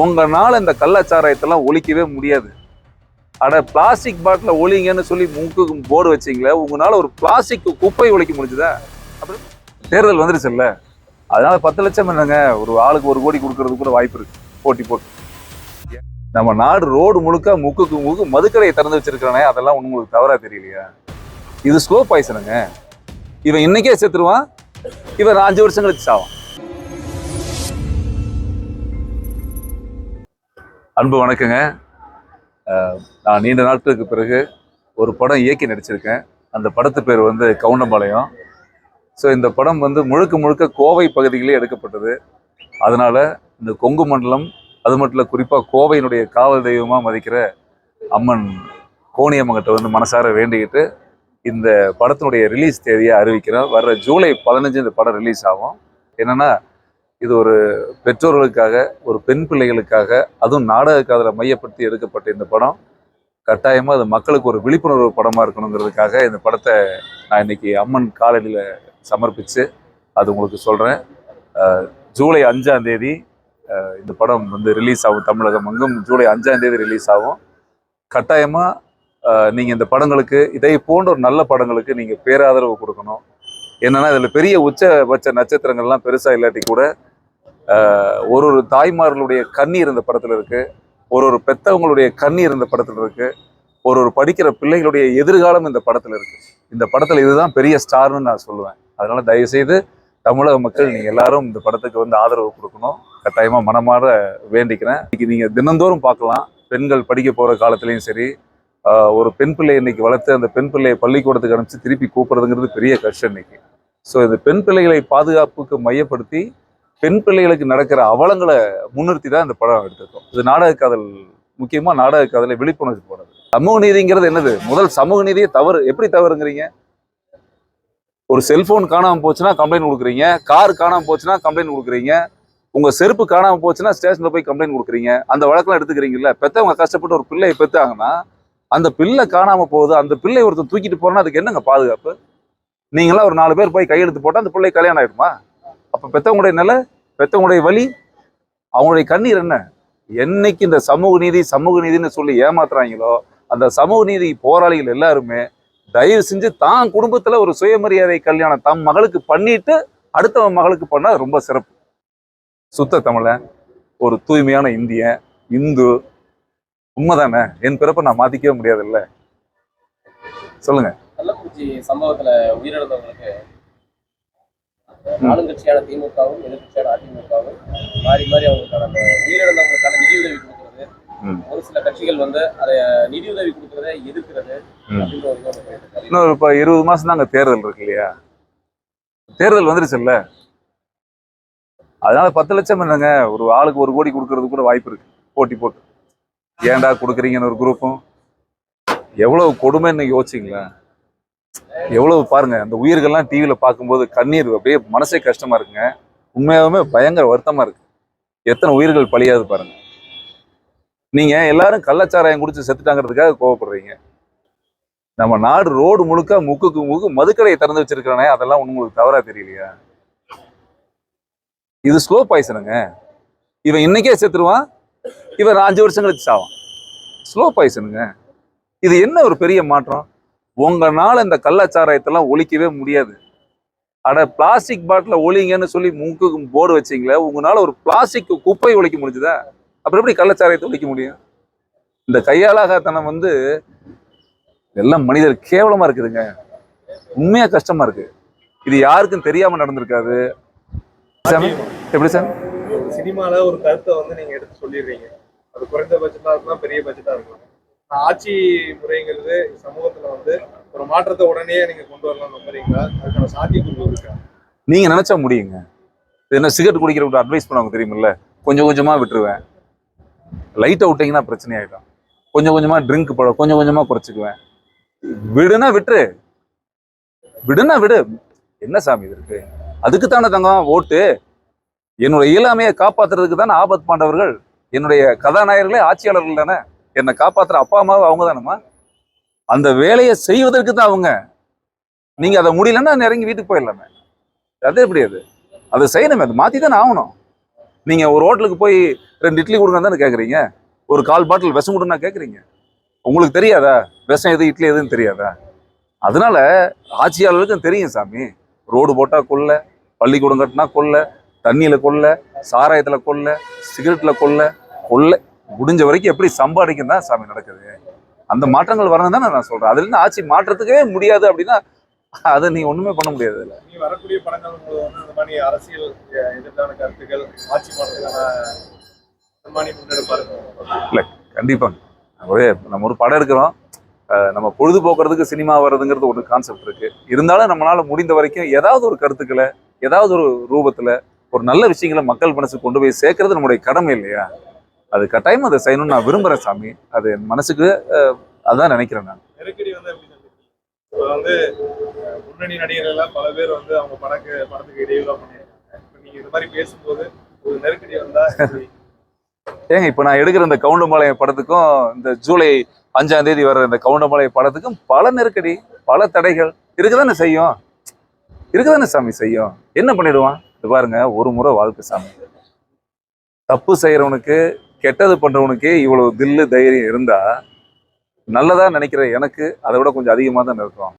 உங்களால் இந்த கள்ளச்சாராயத்தெல்லாம் ஒழிக்கவே முடியாது. அட பிளாஸ்டிக் பாட்டில் ஒழிங்கன்னு சொல்லி மூக்குக்கு போர்டு வச்சிங்களே உங்களால் ஒரு பிளாஸ்டிக் குப்பை ஒழிக்க முடிஞ்சுதா? அப்புறம் தேர்தல் வந்துருச்சுல்ல அதனால் பத்து லட்சம் என்னங்க ஒரு ஆளுக்கு ஒரு கோடி கொடுக்கறது கூட வாய்ப்பு இருக்கு. போட்டி போட்டு. நம்ம நாடு ரோடு முழுக்க முக்குக்கு முக்கு மதுக்கடையை திறந்து வச்சிருக்கானே அதெல்லாம் உங்களுக்கு தவறா தெரியலையா? இது ஸ்லோ பாய்சனுங்க இவன் இன்னைக்கே செத்துருவான். இவன் அஞ்சு வருஷம் கழிச்சு சாவான். அன்பு வணக்கங்க. நான் நீண்ட நாட்களுக்கு பிறகு ஒரு படம் இயக்கி நடிச்சிருக்கேன். அந்த படத்து பேர் வந்து கவுண்டம்பாளையம். ஸோ இந்த படம் வந்து முழுக்க முழுக்க கோவை பகுதியிலே எடுக்கப்பட்டது. அதனால் இந்த கொங்கு மண்டலம் அது மட்டும் இல்லை குறிப்பாக கோவையினுடைய காவல் தெய்வமாக மதிக்கிற அம்மன் கோணியம்மங்கிட்ட வந்து மனசார வேண்டிக்கிட்டு இந்த படத்தினுடைய ரிலீஸ் தேதியை அறிவிக்கிறோம் வர்ற ஜூலை பதினஞ்சு இந்த படம் ரிலீஸ் ஆகும். என்னென்னா இது ஒரு பெற்றோர்களுக்காக ஒரு பெண் பிள்ளைகளுக்காக அதுவும் நாடக காதலை மையப்படுத்தி எடுக்கப்பட்ட இந்த படம். கட்டாயமாக அது மக்களுக்கு ஒரு விழிப்புணர்வு படமாக இருக்கணுங்கிறதுக்காக இந்த படத்தை நான் இன்னைக்கு அம்மன் காலடியில் சமர்ப்பித்து அது உங்களுக்கு சொல்கிறேன் ஜூலை அஞ்சாம் தேதி இந்த படம் வந்து ரிலீஸ் ஆகும் தமிழகம் அங்கும். ஜூலை அஞ்சாம் தேதி ரிலீஸ் ஆகும். கட்டாயமாக நீங்கள் இந்த படங்களுக்கு இதை போன்ற ஒரு நல்ல படங்களுக்கு நீங்கள் பேராதரவு கொடுக்கணும். என்னன்னா இதில் பெரிய உச்சபட்ச நட்சத்திரங்கள்லாம் பெருசாக இல்லாட்டி கூட ஒரு ஒரு தாய்மார்களுடைய கண்ணீர் இந்த படத்தில் இருக்குது ஒரு ஒரு பெத்தவங்களுடைய கண்ணீர் இந்த படத்தில் இருக்குது ஒரு ஒரு படிக்கிற பிள்ளைகளுடைய எதிர்காலம் இந்த படத்தில் இருக்குது இந்த படத்தில் இதுதான் பெரிய ஸ்டார்னு நான் சொல்லுவேன். அதனால் தயவுசெய்து தமிழக மக்கள் நீங்கள் எல்லாரும் இந்த படத்துக்கு வந்து ஆதரவு கொடுக்கணும். கட்டாயமாக மனமாற வேண்டிக்கிறேன். இன்னைக்கு நீங்கள் தினந்தோறும் பார்க்கலாம். பெண்கள் படிக்க போகிற காலத்துலேயும் சரி ஒரு பெண் பிள்ளை இன்னைக்கு வளர்த்து அந்த பெண் பிள்ளையை பள்ளிக்கூடத்துக்கு அனுப்பிச்சு திருப்பி கூப்பிடுறதுங்கிறது பெரிய கஷ்டம் இன்னைக்கு. ஸோ இந்த பெண் பிள்ளைகளை பாதுகாப்புக்கு மையப்படுத்தி பெண் பிள்ளைகளுக்கு நடக்கிற அவலங்களை முன்னிறுத்தி தான் இந்த படம் எடுத்திருக்கோம். இது நாடக காதல் முக்கியமா நாடக காதலை விழிப்புணர்வு போனது சமூக நீதிங்கிறது என்னது? முதல் சமூக நீதியே தவறு. எப்படி தவறுங்கிறீங்க? ஒரு செல்போன் காணாமல் போச்சுன்னா கம்ப்ளைண்ட் கொடுக்குறீங்க. கார் காணாமல் போச்சுன்னா கம்ப்ளைண்ட் கொடுக்குறீங்க. உங்க செருப்பு காணாமல் போச்சுன்னா ஸ்டேஷனில் போய் கம்ப்ளைண்ட் கொடுக்குறீங்க. அந்த வழக்கெல்லாம் எடுத்துக்கிறீங்கல்ல? பெற்றவங்க கஷ்டப்பட்டு ஒரு பிள்ளையை பெத்தாங்கன்னா அந்த பிள்ளை காணாமல் போகுது அந்த பிள்ளை ஒருத்தர் தூக்கிட்டு போகிறோன்னா அதுக்கு என்னங்க பாதுகாப்பு? நீங்களாம் ஒரு நாலு பேர் போய் கையெழுத்து போட்டால் அந்த பிள்ளை கல்யாணம் ஆயிடுமா? அப்போ பெற்றவங்களுடைய நிலை பெத்தவங்களுடைய வழி அவங்களுடைய கண்ணீர் என்ன? என்னைக்கு இந்த சமூக நீதி சமூக நீதின்னு சொல்லி ஏமாத்துறாங்களோ அந்த சமூக நீதி போராளிகள் எல்லாருமே தயவு செஞ்சு தான் குடும்பத்துல ஒரு சுயமரியாதை கல்யாணம் தம் மகளுக்கு பண்ணிட்டு அடுத்தவன் மகளுக்கு பண்ணா ரொம்ப சிறப்பு. சுத்த தமிழன் ஒரு தூய்மையான இந்தியன் இந்து உண்மைதானே? என் பிறப்பை நான் மாத்திக்கவே முடியாதுல்ல. சொல்லுங்க. கள்ளக்குறிச்சி சம்பவத்துல உயிரிழந்தவங்களுக்கு ஆளுங்கட்சியான திமுகவும் எதிர்கட்சியான அதிமுகவும் மாறி மாறி அவங்களுக்கான அந்த உயிரிழந்தவங்களுக்கான நிதியுதவி கொடுக்கறது. ஒரு சில கட்சிகள் வந்து அதை நிதியுதவி கொடுக்கறதை எதிர்க்கிறது ம். அப்படின்ற ஒரு இது ஒண்ணு இருக்கு. இன்னொரு இப்போ இருபது மாசம் தான் அங்கே தேர்தல் இருக்கு இல்லையா? தேர்தல் வந்துருச்சுல்ல? அதனால பத்து லட்சம் என்னங்க? ஒரு ஆளுக்கு ஒரு கோடி கொடுக்கறது கூட வாய்ப்பு இருக்கு. போட்டி போட்டு. ஏன்டா கொடுக்குறீங்கன்னு ஒரு குரூப்பும். எவ்வளவு கொடுமைன்னு யோசிச்சிங்களேன். எவ்வளவு பாருங்க அந்த உயிர்கள்லாம் டிவியில பார்க்கும்போது கண்ணீர் அப்படியே மனசே கஷ்டமா இருக்குங்க. உண்மையாலுமே பயங்கர வருத்தமா இருக்கு. எத்தனை உயிர்கள் பழியாது பாருங்க. நீங்க எல்லாரும் கள்ளச்சாராயம் குடிச்சு செத்துட்டாங்கிறதுக்காக கோவப்படுறீங்க. நம்ம நாடு ரோடு முழுக்க முக்குக்கு முக்கு மதுக்கடையை திறந்து வச்சிருக்கிறானே அதெல்லாம் உங்களுக்கு தவறா தெரியலையா? இது ஸ்லோ பாய்சனுங்க இவன் இன்னைக்கே செத்துருவான் இவன் அஞ்சு வருஷம் கழிச்சு சாவான். ஸ்லோ பாய்சனுங்க இது என்ன ஒரு பெரிய மாற்றம்? உங்களால இந்த கள்ளச்சாராயத்தெல்லாம் ஒழிக்கவே முடியாது. அட பிளாஸ்டிக் பாட்டில ஒழிங்கன்னு சொல்லி மூக்குக்கு போர்டு வச்சிங்களே உங்களால ஒரு பிளாஸ்டிக் குப்பை ஒழிக்க முடிஞ்சுதா? அப்புறம் எப்படி கள்ளச்சாராயத்தை ஒழிக்க முடியும்? இந்த கையாளாகத்தனம் வந்து எல்லாம் மனிதர் கேவலமா இருக்குதுங்க. உண்மையா கஷ்டமா இருக்கு. இது யாருக்கும் தெரியாம நடந்திருக்காது. எப்படி சார் சினிமாவில் ஒரு கருத்தை வந்து நீங்க எடுத்து சொல்லிடுறீங்க. அது குறைந்த பட்ஜெட்டாக இருக்கலாம் பெரிய பட்ஜெட்டாக இருக்கலாம் ஆட்சி முறைங்கிறது சமூகத்துல வந்து ஒரு மாற்றத்தை உடனே நீங்க கொண்டு வரலாம் நம்புறீங்களா? அதுக்கான சாத்தியக்கூறு இருக்கா? நீங்க நினைச்சா முடியுங்க. என்ன சிகரெட் குடிக்கிறவங்க அட்வைஸ் பண்ணுவாங்க தெரியுமில்ல? கொஞ்சம் கொஞ்சமா விட்டுருவேன். லைட்டை விட்டீங்கன்னா பிரச்சனை ஆயிடும். கொஞ்சம் கொஞ்சமா ட்ரிங்க் படம் கொஞ்சம் கொஞ்சமா குறைச்சிக்குவேன். விடுனா விட்டுரு. விடுனா விடு. என்ன சாமி இது இருக்கு? அதுக்கு தானே தங்கம் ஓட்டு. என்னுடைய இயலாமையை காப்பாத்துறதுக்கு தானே ஆபத் பாண்டவர்கள் என்னுடைய கதாநாயகர்களே ஆட்சியாளர்கள் தானே? என்னை காப்பாற்றுற அப்பா அம்மாவும் அவங்க தானேம்மா அந்த வேலையை செய்வதற்கு தான் அவங்க. நீங்கள் அதை முடியலன்னா இறங்கி வீட்டுக்கு போயிடலாமே. அது எப்படி அது? அதை செய்யணுமே அது மாற்றி தானே ஆகணும். நீங்கள் ஒரு ஹோட்டலுக்கு போய் ரெண்டு இட்லி கொடுங்க தானே கேட்குறீங்க ஒரு கால் பாட்டில் விஷம் கொடுன்னா கேட்குறீங்க உங்களுக்கு தெரியாதா? விஷம் எது இட்லி எதுன்னு தெரியாதா? அதனால ஆட்சியாளர்களுக்கும் தெரியும் சாமி. ரோடு போட்டால் கொல்ல பள்ளிக்கூடம் கட்டினா கொல்ல தண்ணியில் கொல்ல சாராயத்தில் கொல்ல சிகரெட்டில் கொல்ல கொல்லை முடிஞ்ச வரைக்கும் எப்படி சம்பாதிக்கும் தான் சாமி நடக்குது. அந்த மாற்றங்கள் வரணும் தானே நான் சொல்றேன். அதுல இருந்து ஆட்சி மாற்றத்துக்கே முடியாது அப்படின்னா அதை நீ ஒண்ணுமே பண்ண முடியாது இதுல. நீ வரக்கூடிய படங்கள் வந்து இந்த மாதிரி அரசியல் அஹ், எதிர்ப்பான கருத்துக்கள் ஆட்சி மாற்றத்துக்கான இருக்கும் கண்டிப்பாங்க ஒரு நம்ம ஒரு படம் எடுக்கிறோம். நம்ம பொழுதுபோக்குறதுக்கு சினிமா வர்றதுங்கிறது ஒரு கான்செப்ட் இருக்கு. இருந்தாலும் நம்மளால முடிந்த வரைக்கும் ஏதாவது ஒரு கருத்துக்களை ஏதாவது ஒரு ரூபத்துல ஒரு நல்ல விஷயங்களை மக்கள் மனசுக்கு கொண்டு போய் சேர்க்கறது நம்முடைய கடமை இல்லையா? அது கட்டாயமா அதை செய்யணும்னு நான் விரும்புறேன் சாமி. அது என் மனசுக்கு அதான் நினைக்கிறேன் நான். வந்து முன்னணி நடிகர்கள் எல்லாம் பல பேர் வந்து அவங்க படக்கு படத்துக்கு இடையூறா பண்ணியிருக்காங்க. நீங்க இந்த மாதிரி பேசும்போது ஒரு நெருக்கடி வந்தா? ஏங்க இப்போ நான் எடுக்கிற இந்த கவுண்டம்பாளையம் படத்துக்கும் இந்த ஜூலை அஞ்சாம் தேதி வர்ற இந்த கவுண்டம்பாளையம் படத்துக்கும் பல நெருக்கடி பல தடைகள். இருக்குதானே செய்யும். இருக்குதானே சாமி செய்யும். என்ன பண்ணிடுவான்? இது பாருங்க ஒரு முறை வாழ்க்கை சாமி. தப்பு செய்யறவனுக்கு கெட்டது பண்ணுறவனுக்கே இவ்வளோ தில்லு தைரியம் இருந்தால் நல்லதாக நினைக்கிற எனக்கு அதை விட கொஞ்சம் அதிகமாக தான் இருக்கும்.